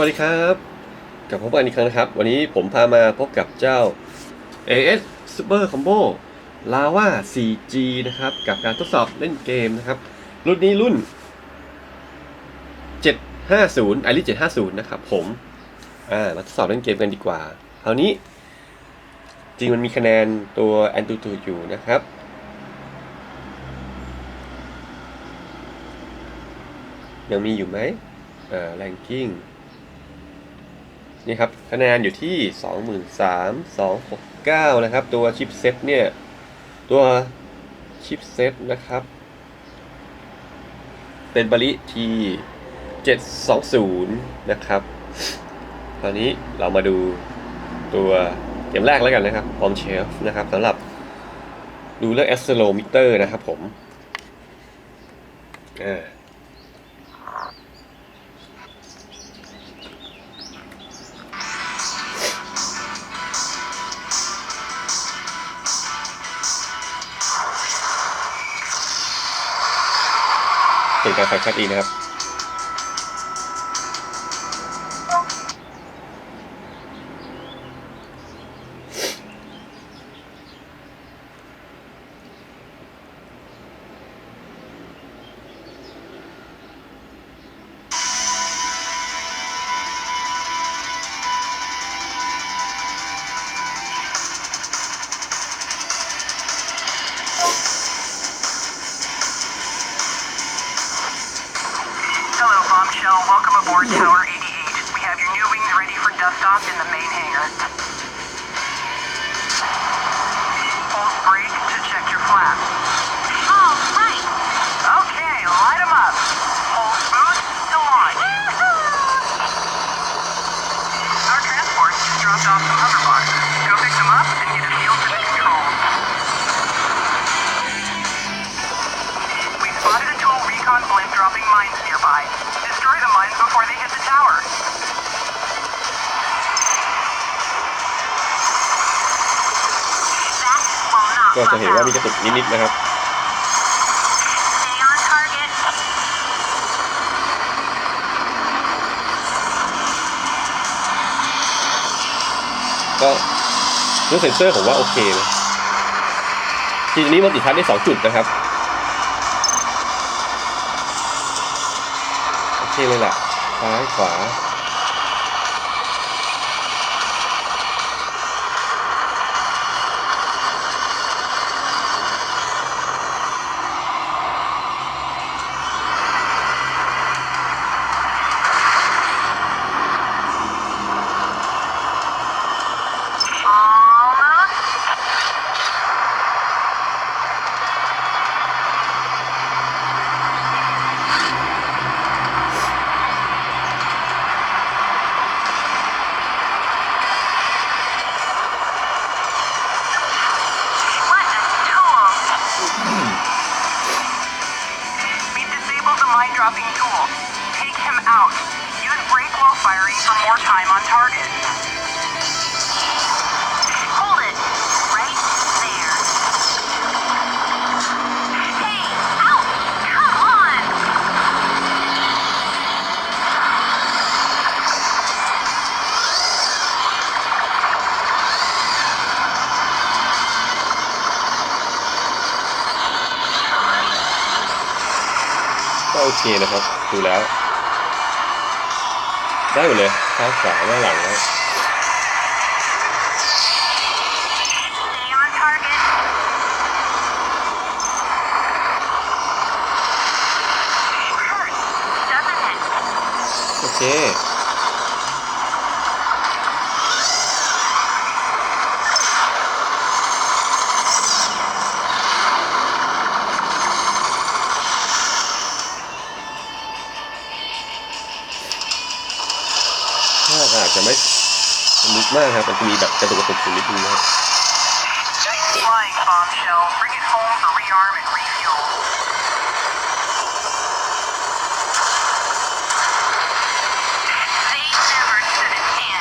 วัสดีครับกลับพบกันอีกครั้งนะครับ วันนี้ผมพามาพบกับเจ้า AS Super Combo Lava 4G นะครับ กับการทดสอบเล่นเกมนะครับ รุ่นนี้รุ่น 750 i r i 750 นะครับผม อ่า มาทดสอบเล่นเกมกันดีกว่า คราวนี้ จริงมันมีคะแนนตัว Antutu อยู่นะครับยังมีอยู่ไหมอ่า ranking นี่ครับคะแนนอยู่ที่ 23,269 นะครับ ตัวชิปเซ็ตเนี่ย ตัวชิปเซ็ตนะครับ เป็นบริที720 นะครับตอนนี้เรามาดูตัวเกมแรกแล้วกันนะครับ Bomb Shelf นะครับสำหรับดูเรื่อง accelerometer นะครับผมอ่า เป็นการไฟชัดอีนะครับ Tower 88. We have your new wings ready for dust off in the main hangar. Hold brake to check your flaps. ก็จะเห็นว่ามี work กระตุกนิดๆนะครับ out. Stay on target. ก็เรื่องเซ็นเซอร์ผมว่าโอเคนะทีนี้มันติดทัชได้สองจุดนะครับ โอเคเลยล่ะซ้ายขวา ก็โอเคนะครับ ดูแล้ว ได้หมดเลยข้างขวาหน้าหลังแล้วโอเค อาจจะไม่ลึกมากครับมันจะมีแบบกระตุกกระตุกอยู่นิดนึงนะครับ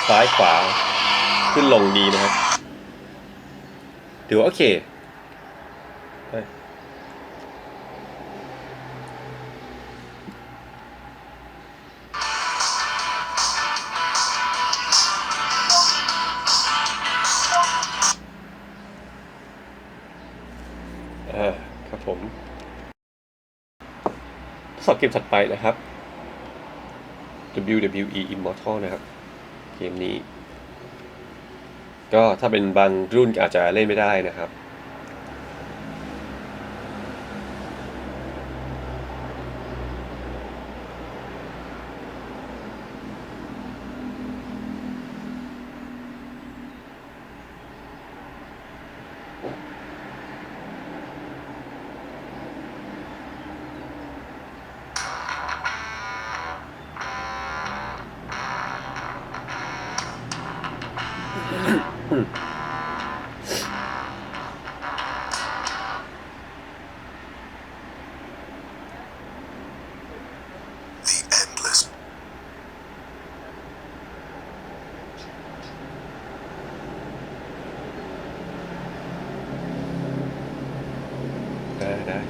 ซ้ายขวาขึ้นลงดีนะครับถือว่าโอเค ทดสอบเกมถัดไปนะครับ WWE Immortal นะครับ เกมนี้ ก็ถ้าเป็นบางรุ่นอาจจะเล่นไม่ได้นะครับ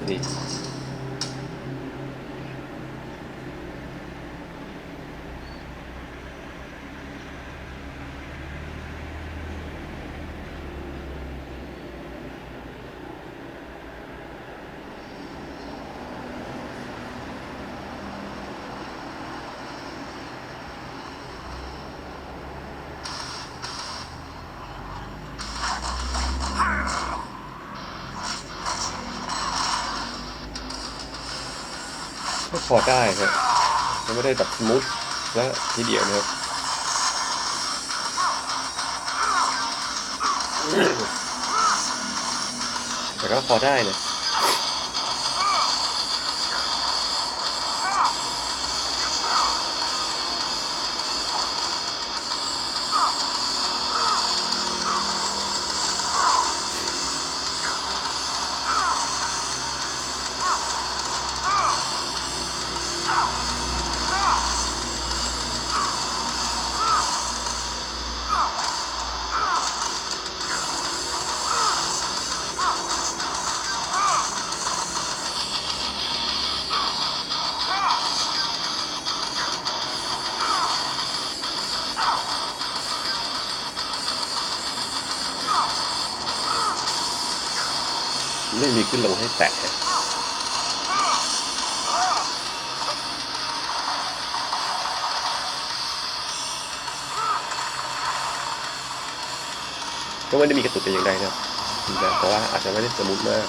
ไพอได้ครับมันไม่ได้แบบสมุดและทีเดียวนะครับแต่ก็พอได้นะ ไม่มีขึ้นลงให้แตะก็ไม่ได้มีกระตุกแต่อย่างใดนะครับนะแต่ว่าอาจจะไม่ได้สมูทมาก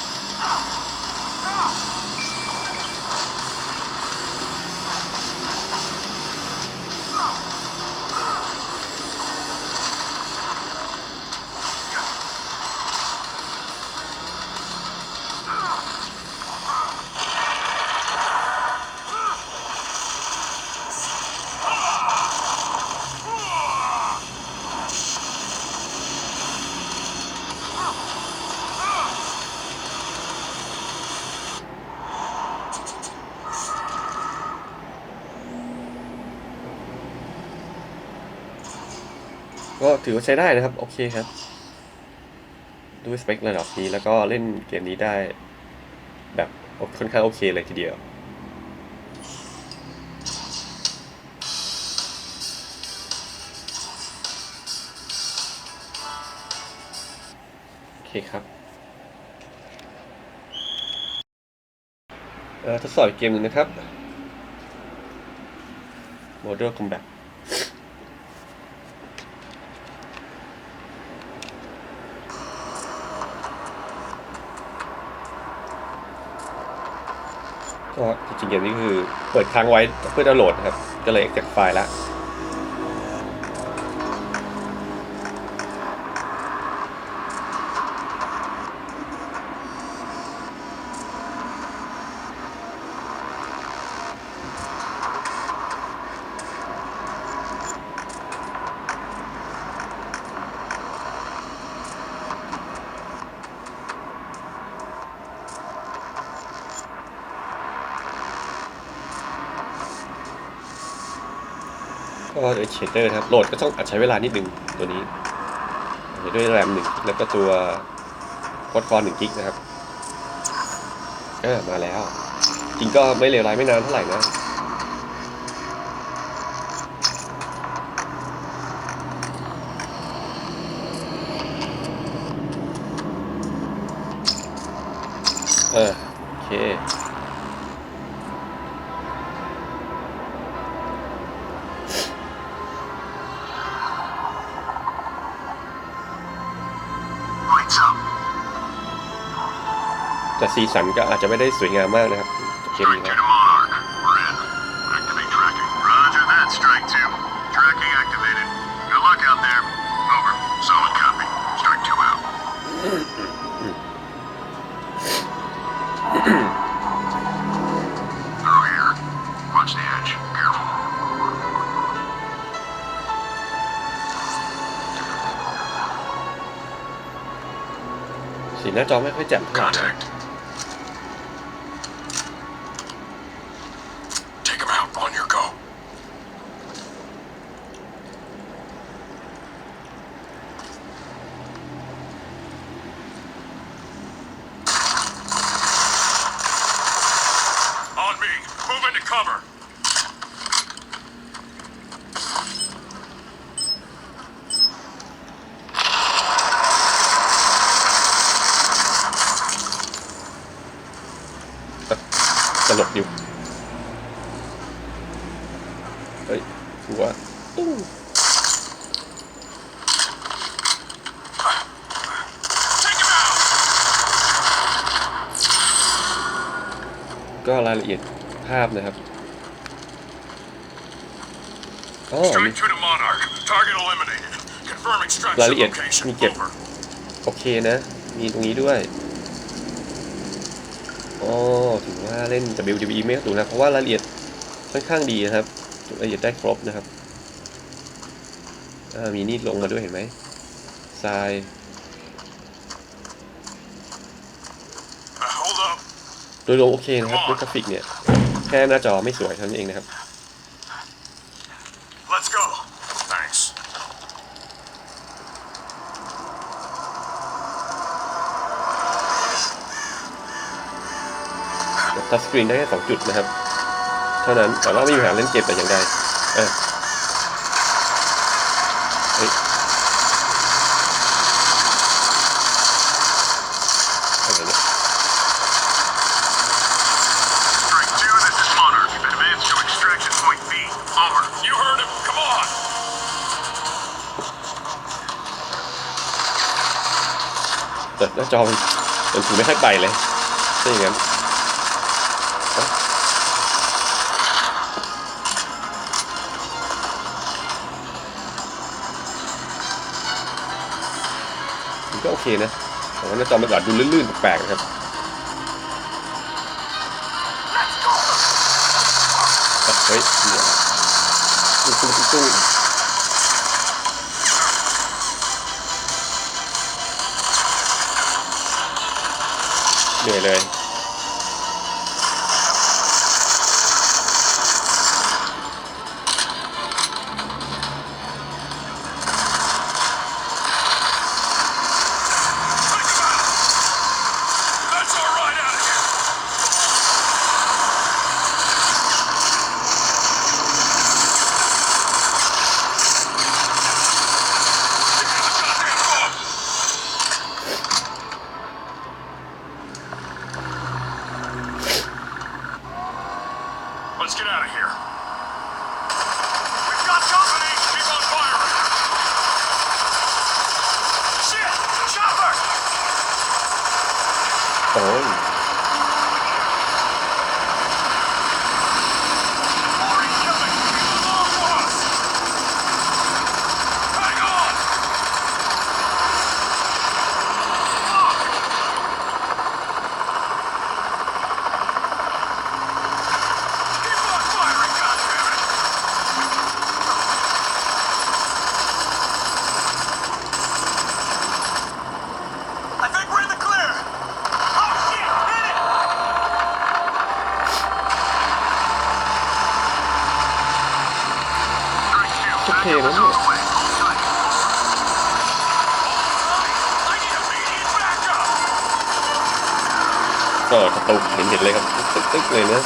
ถือว่าใช้ได้นะครับ โอเคครับ ด้วยสเปคระดับนี้แล้วก็เล่นเกมนี้ได้ แบบค่อนข้างโอเคเลยทีเดียวโอเคครับเออทดสอบอีกเกมหนึ่งนะครับ Model Combat ก็จริงๆเกมนี้คือเปิดค้างไว้เพื่อดาวน์โหลดครับ ก็เลยเอ็กจากไฟล์ละ ก็โดยเชเตอร์ครับ โหลดก็ต้องอาจใช้เวลานิดนึงตัวนี้ด้วยแรมหนึ่งแล้วก็ตัวคอดคอนหนึ่งกิกนะครับเออมาแล้ว จริงก็ไม่เลวร้ายไม่นานเท่าไหร่นะเออ แต่สีสันก็อาจจะไม่ได้สวยงามมากนะครับเกม Strike นี้ two นะ to Monarch. We're in. Activate tracking. Roger that, Strike two. Tracking activated. Good luck out there. Over. Solid copy. Strike two out. Through here. Watch the edge. Careful. สีหน้าจอไม่ค่อยแจ่มเท่าไหร่นะ Contact. Take him out. On your go. On me. Move into cover. ตลกอยู่ เฮ้ยหัวตุ้ง Take him out. ก็ราย ละเอียดภาพนะครับอ๋อมี Strike two to Monarch. Target eliminated. Confirm extraction รายละเอียด location. มีเก็บ Over. โอเคนะ มีตรงนี้ด้วยอ๋อถือว่าเล่น WWE ไม่กระตุกนะ เพราะว่ารายละเอียดค่อนข้างดีนะครับรายละเอียดได้ครบนะครับอ่ามีนี่ลงมาด้วยเห็นไหมทราย ดยรวมโอเคนะครับด้วยกราฟิกเนี่ย แค่หน้าจอไม่สวยเท่านั้นเองนะครับ Let's go. Thanks. ทัชสกรีนได้แค่สองจุดนะครับ เท่านั้นแต่ว่าไม่มีปัญหาเล่นเกมแต่อย่างใดอะ แต่หน้าจอมันมันถือไม่ค่อยไปเลยใช่อย่างนั้นมันก็โอเคนะแต่ว่าหน้าจอมันอาจดูลื่นๆแปลกๆนะครับเฮ้ย โโอเคนะเนี่ยก็กระตุกเห็นเห็นเลยครับ ตึ๊กๆเลยนะ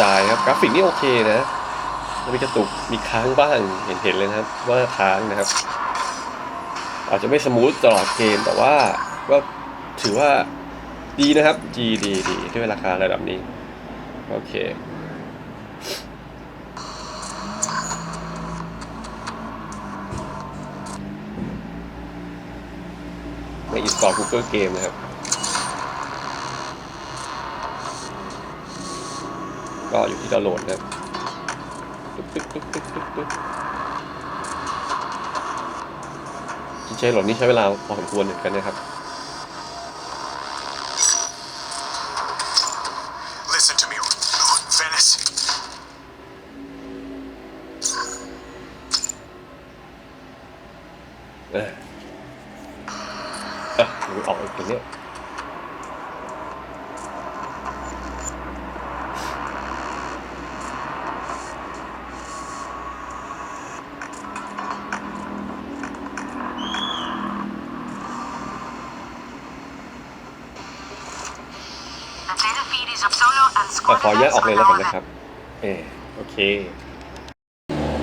จายครับกราฟิกนี่โอเคนะมีกระตุกมีค้างบ้างเห็นเห็นเลยนะครับ ว่าค้างนะครับ อาจจะไม่สมูทตลอดเกมแต่ว่าก็ถือว่าดีนะครับดีดีดีด้วยราคาระดับนี้ โอเคในอินสตอล Google Game นะครับ ก็อยู่ที่ดาวน์โหลดนะครับตึ๊กตึ๊กตึ๊กตึ๊กตึ๊กตึ๊กจริงๆโหลดนี้ใช้เวลาพอสมควรเหมือนกันนะครับ Listen to me, Venice. เอออะดูออกอีกตรงเนี้ยอะ ขอแยกออกเลยแล้วกันนะครับเออโอเค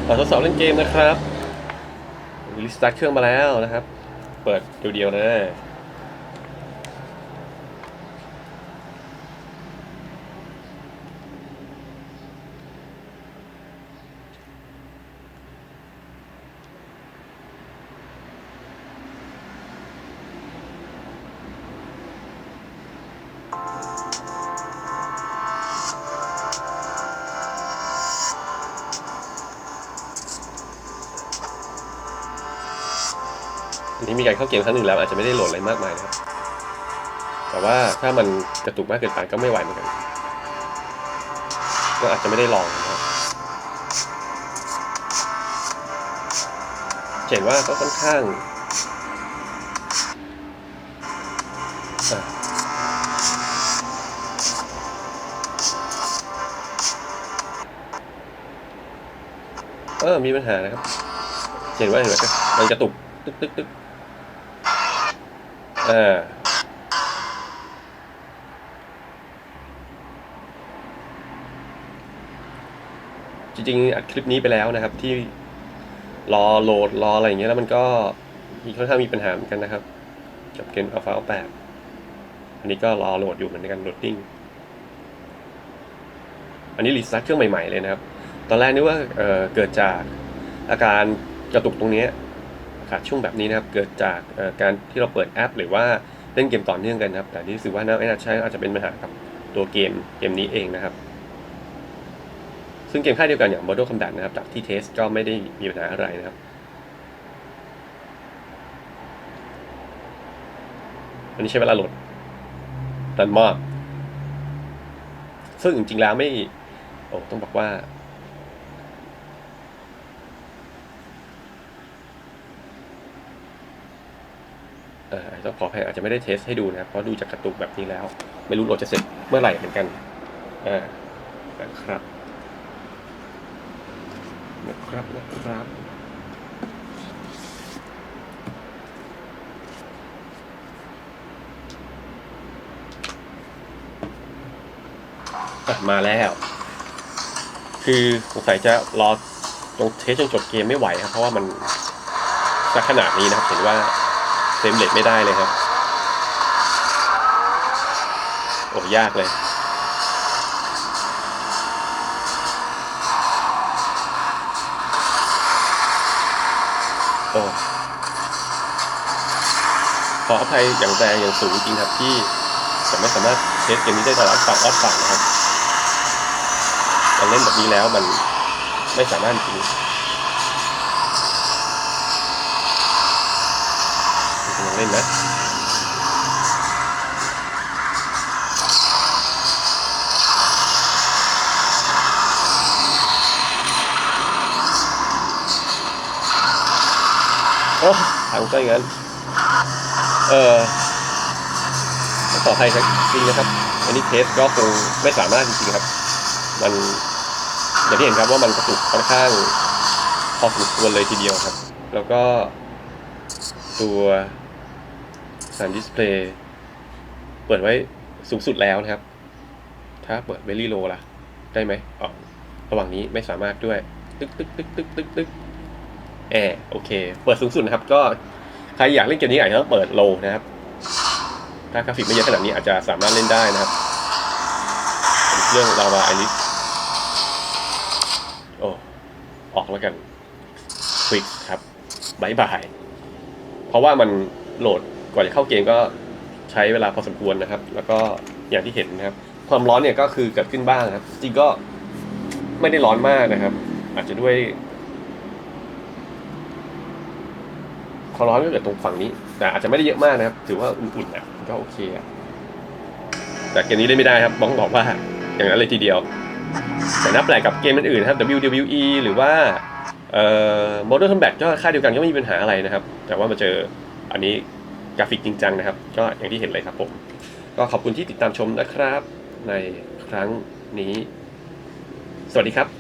มาทดสอบเล่นเกมนะครับรีสตาร์ทเครื่องมาแล้วนะครับ เปิดเดียวๆเล นี้มีการเข้าเกมครั้งหนึ่งแล้วอาจจะไม่ได้โหลดอะไรมากมายนะครับ แต่ว่าถ้ามันกระตุกมากเกินไปก็ไม่ไหวเหมือนกัน ก็อาจจะไม่ได้ลองนะครับเห็นว่าก็ค่อนข้างเออมีปัญหานะครับ เห็นว่าเห็นไหมมันกระตุกตึ๊กตึ๊กตึ๊ก อ่าจริงๆอัดคลิปนี้ไปแล้วนะครับ ที่รอโหลดรออะไรอย่างเงี้ยแล้วมันก็มีค่อนข้างมีปัญหาเหมือนกันนะครับกับเกม Alpha 8อันนี้ก็รอโหลดอยู่เหมือนกันโหลดดิ้งอันนี้รีสตาร์ทเครื่องใหม่ๆเลยนะครับ ตอนแรกนึกว่าเเกิดจากอาการกระตุกตรงนี้ ขาดช่วงแบบนี้นะครับเกิดจากการที่เราเปิดแอป หรือว่าเล่นเกมต่อเนื่องกันนะครับแต่ที่รู้สึกว่าน่าไม่าใช่อาจจะเป็นปัญหากับตัวเกมเกมนี้เองนะครับ ซึ่งเกมค่ายเดียวกันอย่าง Mortal Kombat นะครับจากที่เทสก็ไม่ได้มีปัญหาอะไรนะครับอันนี้ใช้เวลาโหลดนานมากซึ่งจริงๆแล้วไม่ โอ้ ต้องบอกว่า เออต้องขออภัยอาจจะไม่ได้เทสให้ดูนะครับเพราะดูจากกระตุกแบบนี้แล้ว ไม่รู้โหลดจะเสร็จเมื่อไหร่เหมือนกันอ่านะครับนะครับนะครับมาแล้ว คือสงสัยจะรอตรงเทสจนจบเกมไม่ไหวครับ เพราะว่ามันจะขนาดนี้นะครับเห็นว่า เฟรมเรทไม่ได้เลยครับ โอ้ยากเลย โอ้ขออภัยอย่างแรงอย่างสูงจริงครับที่ผมไม่สามารถเทสเกมนี้ได้ตลอดฝั่งออดฝั่งนะครับการเล่นแบบนี้แล้วมันไม่สามารถจริงลอง เล่นนะโอ้ถังก็อย่างนั้น เออต้องขออภัยครับจริงนะครับ อันนี้เทสก็คงไม่สามารถจริงๆครับ มันอย่างที่เห็นครับว่ามันกระตุกค่อนข้างพอสมควรเลยทีเดียวครับ แล้วก็ตัว สารดิสเพลย์เปิดไว้สูงสุดแล้วนะครับ ถ้าเปิดเวลี่โลล่ะ ได้ไหมอ๋อระหว่างนี้ไม่สามารถด้วย ตึ๊กตึ๊กตึ๊กตึ๊กตึกตึกแอร์โอเค เปิดสูงสุดนะครับ ก็ใครอยากเล่นเกมนี้อาจจะต้องเปิดโลนะครับ ถ้ากราฟิกไม่เยอะขนาดนี้อาจจะสามารถเล่นได้นะครับ เรื่องลาวาไอริสโอ้ออกแล้วกันควิกครับบายบาย เพราะว่ามันโหลด ว่าจะเข้าเกมก็ใช้เวลาพอสมควรนะครับ แล้วก็อย่างที่เห็นนะครับ ความร้อนเนี่ยก็คือเกิดขึ้นบ้างนะครับ จริงก็ไม่ได้ร้อนมากนะครับ อาจจะด้วยความร้อนก็เกิดตรงฝั่งนี้ แต่อาจจะไม่ได้เยอะมากนะครับ ถือว่าอุ่นๆนะก็โอเคอะแต่เกมนี้เล่นไม่ได้ครับบ้องบอกว่าอย่างนั้นเลยทีเดียว แต่นับแปลกกับเกมอื่นๆนะครับ WWE หรือว่าเอ่อ Modern Combat ก็ค่ายเดียวกันก็ไม่มีปัญหาอะไรนะครับ แต่ว่ามาเจออันนี้ กราฟิกจริงจังนะครับ ก็อย่างที่เห็นเลยครับผม ก็ขอบคุณที่ติดตามชมนะครับ ในครั้งนี้ สวัสดีครับ